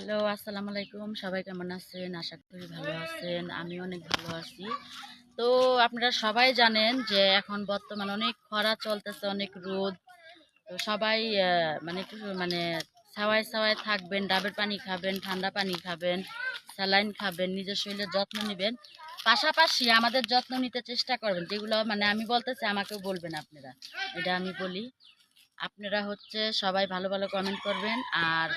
Hello, আসসালামু আলাইকুম। সবাই কেমন আছেন? আশা করি ভালো আছেন। আমি অনেক ভালো আছি। তো আপনারা সবাই জানেন যে এখন বর্তমানে অনেক খরা চলতেছে, অনেক রোদ। তো সবাই মানে একটু মানে ছাওয়ায় ছাওয়ায় থাকবেন, ডাবের পানি খাবেন, ঠান্ডা পানি খাবেন, স্যালাইন খাবেন, নিজের শরীরের যত্ন নেবেন। পাশাপাশি আমাদের যত্ন নিতে চেষ্টা করবেন। যেগুলো মানে আমি বলতেছি, আমাকেও বলবেন আপনারা। এটা আমি বলি। আপনারা হচ্ছে সবাই ভালো ভালো কমেন্ট করবেন। আর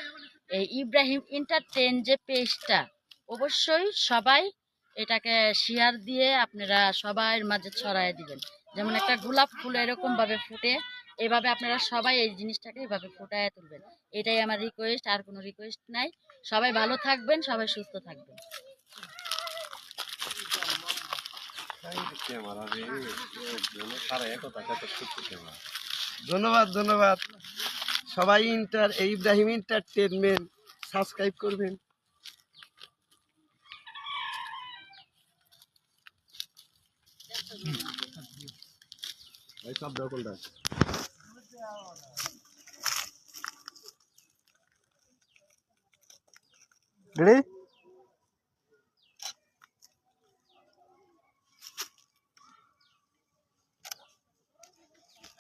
এই ইব্রাহিম এন্টারটেন যে পেজটা অবশ্যই সবাই এটাকে শেয়ার দিয়ে আপনারা সবার মাঝে ছড়ায় দিবেন। যেমন একটা গোলাপ ফুল এরকম ভাবে ফুটে, এভাবে আপনারা সবাই এই জিনিসটাকে এভাবে ফুটায় তুলবেন। এটাই আমার রিকোয়েস্ট আর কোনো রিকোয়েস্ট নাই। সবাই ভালো থাকবেন, সবাই সুস্থ থাকবেন। ধন্যবাদ ধন্যবাদ। সবাই ইন্টার এই ইব্রাহিম এন্টারটেনমেন্ট সাবস্ক্রাইব করবেন।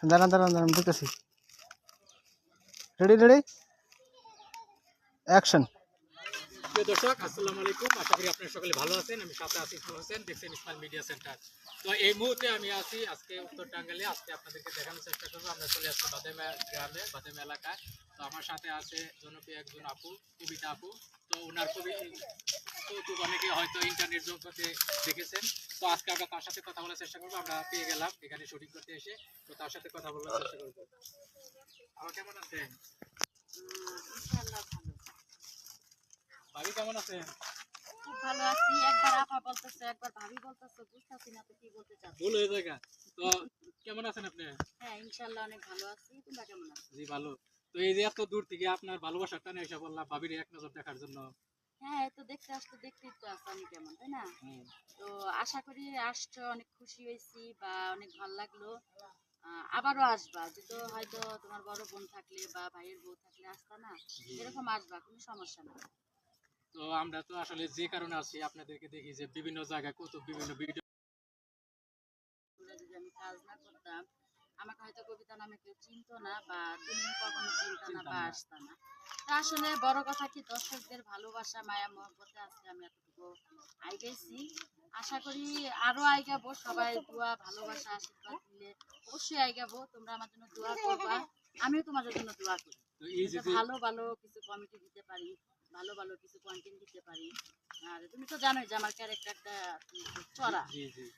দাঁড়ান দাঁড়ান দাঁড়ান দেখতেছি রেডি রেডি অ্যাকশন প্রিয় দর্শক, আসসালামু আলাইকুম। আশা করি আপনারা সকলে ভালো আছেন, আমি সাথে আছি ইসমাইল হোসেন দেখছেন ইসমাইল মিডিয়া সেন্টার তো এই মুহূর্তে আমি আছি আজকে উত্তর টাঙ্গালে আজকে আপনাদেরকে দেখানোর চেষ্টা করব। আমরা চলে আসছি বাদেমা গ্রামে, বাদেমা এলাকায়। তো আমার সাথে আছে জনপ্রিয় একজন আপু, কবিতা আপু। তো ওনার কবি কৌতুক অনেকে হয়তো ইন্টারনেট জগতে দেখেছেন। তো আজকে আমরা তার সাথে কথা বলার চেষ্টা করব। আমরা পেয়ে গেলাম এখানে শুটিং করতে এসে। তো তার সাথে কথা বলার চেষ্টা করব। আমার কেমন আছেন? ভাবি কেমন আছেন খুব ভালো আছি। একবার আপা বলতেছে একবার ভাবি বলতেছে বুঝতেছি না তো কি বলতে চাচ্ছি। ভুল হয়ে যায় তো কেমন আছেন আপনি? হ্যাঁ ইনশাল্লাহ অনেক ভালো আছি। তোমরা কেমন আছো? জি ভালো। তো এই যে এত দূর থেকে আপনার ভালোবাসার টানে এসে বললাম ভাবির এক নজর দেখার জন্য। হ্যাঁ তো দেখতে আসতে দেখতেই তো আছো আমি কেমন তাই না? তো আশা করি আসছো অনেক খুশি হয়েছি বা অনেক ভালো লাগল। আবারও আসবা। যেহেতু হয়তো তোমার বড় বোন থাকলে বা ভাইয়ের বউ থাকলে আসতা না। এরকম আসবা কোনো সমস্যা নেই। তো আমরা তো আসলে যে কারণে আসি আপনাদেরকে দেখি যে বিভিন্ন জায়গায় কত বিভিন্ন ভিডিও যদি আমি কাজ না করতাম আমাকে হয়তো কবিতা নামে কেউ চিনতো না বা তুমিও কখনো চিনতা না বা। আসতা না। তা আসলে বড় কথা কি দর্শকদের ভালোবাসা মায়া মহব্বতে আজকে আমি এতটুকু আইগাইছি আশা করি আরও আইগাবো সবাই দোয়া ভালোবাসা আশীর্বাদ দিলে অবশ্যই আইগাবো তোমরা আমার জন্য দোয়া করবা আমিও তোমাদের জন্য দোয়া করি। ভালো ভালো কিছু কমিটি দিতে পারি। ভালো ভালো কিছু কন্টেন্ট দিতে পারি। আর তুমি তো জানোই যে আমার ক্যারেক্টারটা চড়া।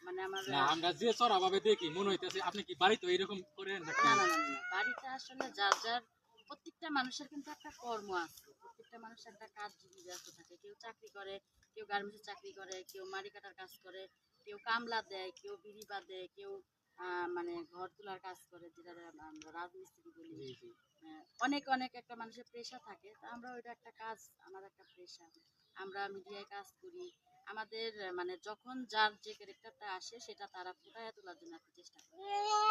মানে আমার না আমরা যে চড়া ভাবে দেখি মনে হইতেছে আপনি কি বাড়িতে এরকম করেন না না না। বাড়িতে আসলে যার যার প্রত্যেকটা মানুষের কিন্তু একটা কর্ম আছে। প্রত্যেকটা মানুষের একটা কাজ ব্যস্ত থাকে কেউ চাকরি করে কেউ গার্মেন্টসে চাকরি করে কেউ মারি কাটার কাজ করে কেউ কামলা দেয় কেউ বিড়ি বাঁধে কেউ মানে ঘর তোলার কাজ করে যেটা আমরা রাজমিস্ত্রি বলি। অনেক অনেক একটা মানুষের পেশা থাকে। তা আমরা ওইটা একটা কাজ আমার একটা পেশা আমরা মিডিয়ায় কাজ করি। আমাদের মানে যখন যার যে ক্যারেক্টারটা আসে সেটা তারা ফুটায় তোলার জন্য একটা চেষ্টা করে।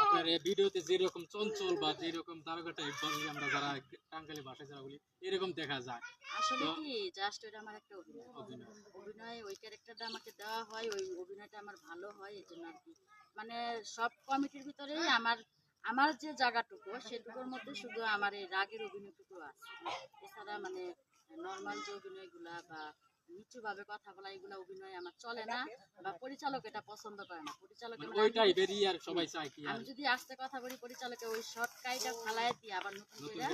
আপনার এই ভিডিওতে যেরকম চঞ্চল বা যেরকম দারোগা টাইপ বলি আমরা যারা টাঙ্গালি ভাষায় যারা বলি এরকম দেখা যায়। আসলে কি জাস্ট ওটা আমার একটা অভিনয়। অভিনয়। অভিনয় ওই ক্যারেক্টারটা আমাকে দেওয়া হয় ওই অভিনয়টা আমার ভালো হয় এই জন্য আর কি। মানে সব কমিটির ভিতরেই আমার আমার যে জায়গাটুকু সেটুকুর মধ্যে শুধু আমার এই রাগের অভিনয়টুকু আছে। এছাড়া মানে নর্মাল যে অভিনয়গুলা বা নিচুভাবে কথা বলা এগুলা অভিনয় আমার চলে না বা পরিচালক এটা পছন্দ করে না। পরিচালক মানে মানে আমি আর সবাই চায় কি আমি যদি আস্তে কথা বলি পরিচালকে ওই শর্ট কাইটা ফালায় দিয়ে আবার নতুন করে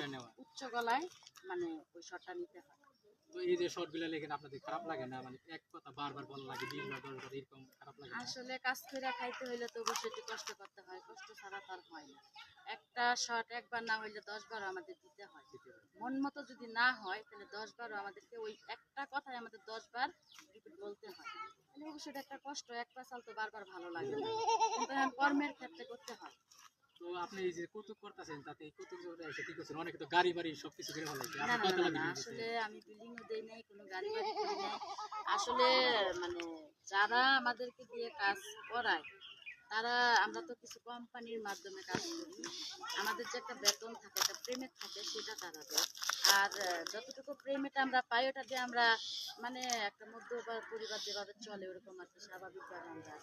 উচ্চ গলায় মানে ওই শর্টটা নিতে হয়। তো এই যে শর্টগুলা লেখেন আপনাদের খারাপ লাগে না? মানে এক কথা বারবার বলা লাগে দিন দশবার এরকম খারাপ লাগে আসলে কাজ করে খাইতে হইলে তো অবশ্যই কষ্ট করতে হয়। কষ্ট তার হয় না। একটা শট একবার না হইলে দশ বার আমাদের দিতে হয়। মন মতো যদি না হয় তাহলে দশ বারও আমাদেরকে ওই একটা কথাই আমাদের দশ বার রিপিট বলতে হয়। তাহলে অবশ্যই এটা একটা কষ্ট এক পাশাল তো বারবার ভালো লাগে না। কিন্তু এখন কর্মের ক্ষেত্রে করতে হয়। তো আপনি এই যে কৌতুক করতেছেন তাতে এই কৌতুক যে এসে কি করছেন অনেকে তো গাড়ি বাড়ি সবকিছু করে ফেলাইছে না আপনি না না, কতটা না বিক্রি আসলে আমি বিল্ডিংও দেই নাই কোনো গাড়ি বাড়ি করি নাই। আসলে মানে যারা আমাদেরকে দিয়ে কাজ করায় তারা আমরা তো কিছু কোম্পানির মাধ্যমে কাজ করি। আমাদের যে একটা বেতন থাকে একটা প্রেমের থাকে সেটা তারা দেয়। আর যতটুকু প্রেমেটা আমরা পাই ওটা দিয়ে আমরা মানে একটা মধ্য বা পরিবার যেভাবে চলে ওরকম একটা স্বাভাবিকভাবে আমরা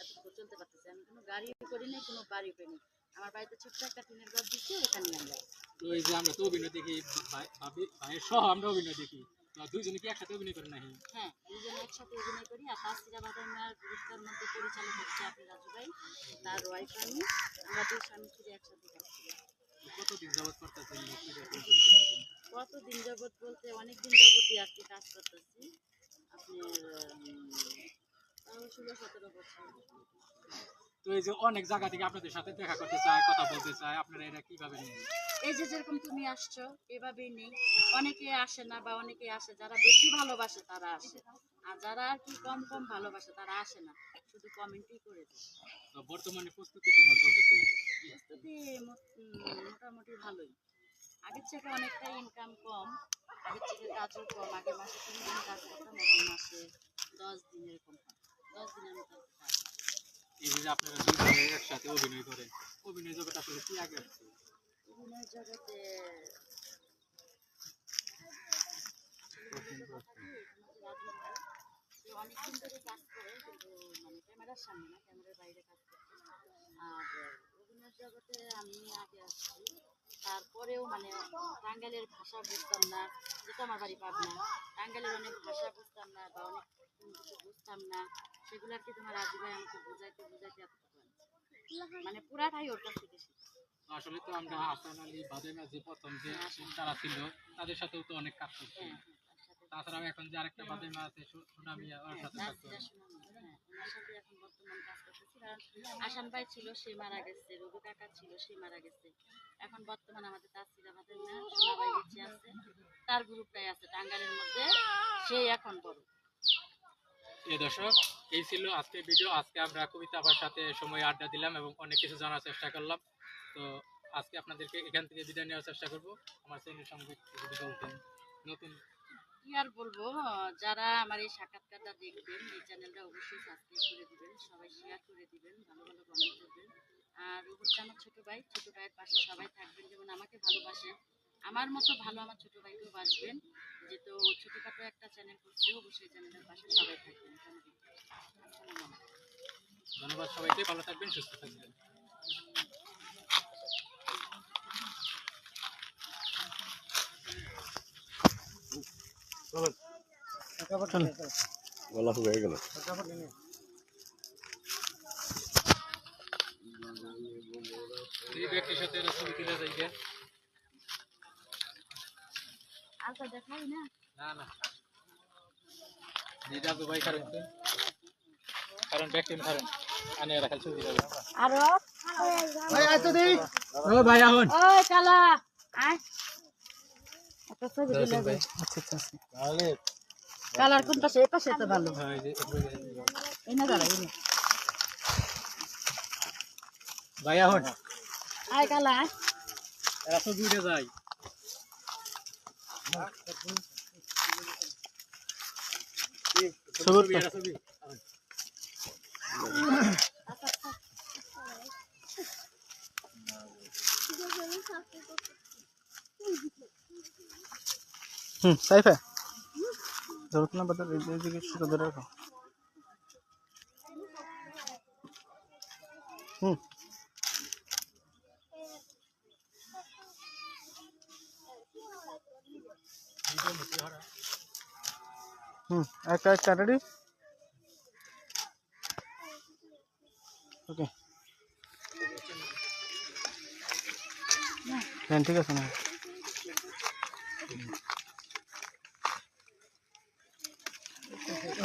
এতটুকু চলতে পারতেছি। আমি কোনো গাড়ি করি নাই কোনো বাড়ি করি নাই। আমার বাড়িতে ছোট্ট একটা টিনের ঘর দিচ্ছে এখানে আমরা তো এই যে আমরা তো অভিনয় দেখি ভাইয়ের সহ আমরা অভিনয় দেখি। দুইজনে কি একসাথে অভিনয় নাকি? হ্যাঁ দুজনে একসাথে অভিনয় করি আর মধ্যে পরিচালক হচ্ছে আপনি রাজু ভাই তার ওয়াইফ আমি আমরা দুই স্বামী স্ত্রী একসাথে কাজ করি কতদিন যাবত বলতে অনেক দিন যাবতই আর কি কাজ করতেছি আপনার ষোলো সতেরো বছর। তো এই যে অনেক জায়গা থেকে আপনাদের সাথে দেখা করতে চায় কথা বলতে চায় আপনারা এটা কীভাবে নেন? এই যে যেরকম তুমি আসছো এভাবেই নেই। অনেকে আসে না বা অনেকে আসে যারা বেশি ভালোবাসে তারা আসে। আর যারা আর কি কম কম ভালোবাসে তারা আসে না। শুধু কমেন্টই করে যায় তো বর্তমানে প্রস্তুতি কেমন চলতেছে? প্রস্তুতি মোটামুটি ভালোই। আগের থেকে অনেকটাই ইনকাম কম আগের থেকে কাজও কম আগের মাসে তিন দিন কাজ করতাম এখন মাসে দশ দিন এরকম দশ দিনের মতো। এই যে আপনারা দুজনে একসাথে অভিনয় করেন অভিনয় জগৎ আসলে কি আগে অভিনয় জগতে সে অনেকদিন ধরে কাজ করে কিন্তু মানে ক্যামেরার সামনে না ক্যামেরার বাইরে কাজ করতে আর অভিনয় জগতে আমি আগে আসছি তারপরেও মানে টাঙ্গাইলের ভাষা বুঝতাম না যেটা আমার বাড়ি পাবনা টাঙ্গাইলের অনেক ভাষা বুঝতাম না বা অনেক কিছু বুঝতাম না সেগুলো আর কি তোমার রাজু ভাই আমাকে বোঝাইতে বোঝাইতে মানে পুরাটাই ওর কাছ থেকে আসলে তো আমরা হাসান আলী বাদেমা যে প্রথম যে তারা ছিল তাদের সাথেও তো অনেক কাজ করছি হ্যাঁ হ্যাঁ, সাথে তাছাড়াও এখন যে আরেকটা বাদেমা আছে সুনামিয়া ওর সাথে কাজ সাথে এখন বর্তমান কাজ করতেছি। কারণ আসান ভাই ছিল, সে মারা গেছে। রঘু কাকা ছিল, সে মারা গেছে। এখন বর্তমান আমাদের তাসির আছে। তার গ্রুপটাই আছে টাঙ্গালের মধ্যে। সেই এখন বড়। এই দর্শক, এই ছিল আজকের ভিডিও। আজকে আমরা কবিতা আবার সাথে সময় আড্ডা দিলাম এবং অনেক কিছু জানার চেষ্টা করলাম। তো আজকে আপনাদেরকে এখান থেকে বিদায় নেওয়ার চেষ্টা করব। আমার চ্যানেলের সঙ্গে নতুন কি আর বলব? যারা আমার এই সাক্ষাৎকারটা দেখবেন, এই চ্যানেলটা অবশ্যই সাবস্ক্রাইব করে দিবেন, সবাই শেয়ার করে দিবেন, ভালো ভালো কমেন্ট করবেন। আর হচ্ছে আমার ছোট ভাই, ছোট ভাইয়ের পাশে সবাই থাকবেন, যেমন আমাকে ভালোবাসেন আমার মতো ভালো আমার ছোট ভাইকেও বাসবেন, যেহেতু ছোটখাটো একটা চ্যানেল করছে, অবশ্যই চ্যানেলের পাশে সবাই থাকবেন। ধন্যবাদ সবাইকে, ভালো থাকবেন, সুস্থ থাকবেন বলা হয়ে গেল এই ব্যক্তির সাথে এরা ছবি তুলে যাই গে। আচ্ছা দেখাই না না না যেটা তো ভাই কারণ তো। আরও ও ভাই এখন ওই কালা আয় একটা ছবি তুলে দে। আচ্ছা আচ্ছা কালার কোন পাশে এ পাশে তো ভালো হ্যাঁ এই যে এই না দাঁড়া এই না। ভাই এখন আয়। কালা যায় ছবি ছবি হুম সাইফে ধরো না বাজার এইদিকে সেটা ধরে রাখো হুম হুম একটা একটা রেডি ওকে হ্যাঁ ঠিক আছে না